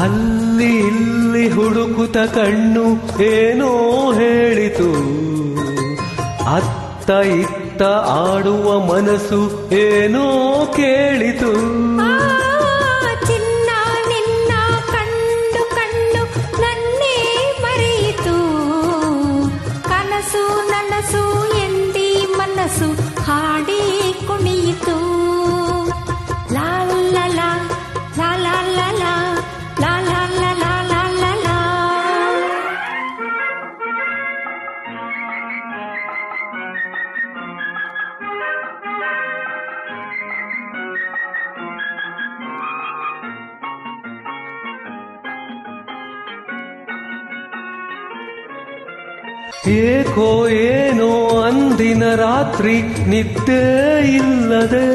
ಅಲ್ಲಿ ಇಲ್ಲಿ ಹುಡುಕುತ ಕಣ್ಣು ಏನೋ ಹೇಳಿತು. ಅತ್ತ ಇತ್ತ ಆಡುವ ಮನಸ್ಸು ಏನೋ ಕೇಳಿತು. ಏಕೋ ಏನೋ ಅಂದಿನ ರಾತ್ರಿ ನಿದ್ದೆ ಇಲ್ಲದೆ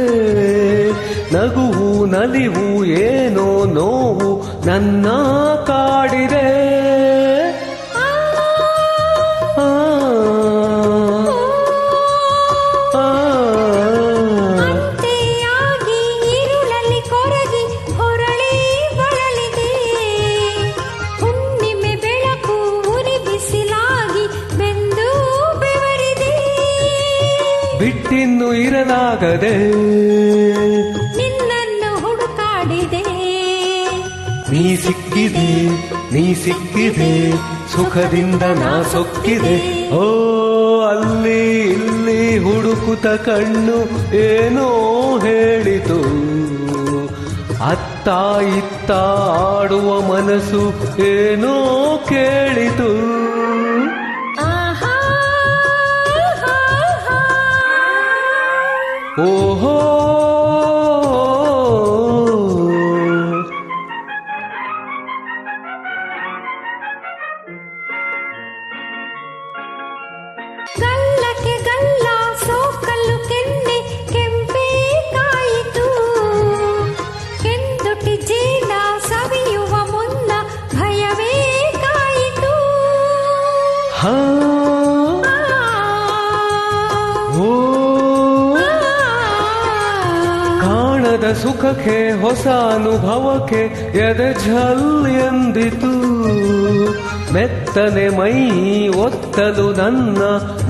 ನಗುವು ನಲಿವು ಏನೋ ನೋವು ನನ್ನ ಕಾಡಿದೆ. ಬಿಟ್ಟಿನ್ನು ಇರಲಾಗದೆ ನಿನ್ನನ್ನು ಹುಡುಕಾಡಿದೆ. ನೀ ಸಿಕ್ಕಿದೆ ನೀ ಸಿಕ್ಕಿದೆ ಸುಖದಿಂದ ನಾ ಸೊಕ್ಕಿದೆ. ಓ ಅಲ್ಲಿ ಇಲ್ಲಿ ಹುಡುಕುತ ಕಣ್ಣು ಏನೋ ಹೇಳಿತು. ಅತ್ತ ಇತ್ತ ಆಡುವ ಮನಸ್ಸು ಏನೋ ಕೇಳಿತು. Oh. oh, oh. ಕಾಣದ ಸುಖಕ್ಕೆ ಹೊಸ ಅನುಭವಕ್ಕೆ ಎದೆ ಝಲ್ ಎಂದಿತು. ಮೆತ್ತನೆ ಮೈ ಒತ್ತಲು ನನ್ನ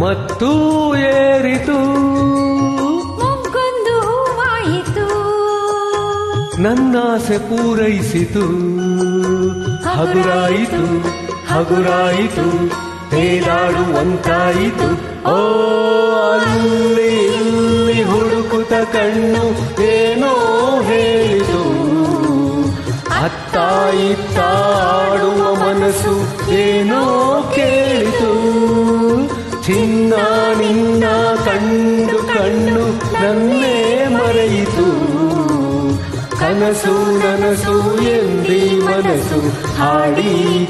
ಮತ್ತು ಏರಿತು. ಮೊಗ್ಗೊಂದು ಹೂವಾಯಿತು. ನನ್ನಾಸೆ ಪೂರೈಸಿತು. ಹಗುರಾಯಿತು ಹಗುರಾಯಿತು ತೇಲಾಡುವಂತಾಯಿತು ಓ ಹುಡುಕುತ ಕಣ್ಣು ಏನೋ ಹೇಳಿತು. ಅತ್ತ ಮನಸ್ಸು ಏನೋ ಕೇಳಿತು. ಚಿನ್ನ ನಿನ್ನ ಕಂಡು ಕಣ್ಣು ನನ್ನೇ ಮರೆಯಿತು. ಕನಸು ನನಸು ಎಂದಿ ಮನಸ್ಸು ಹಾಡಿ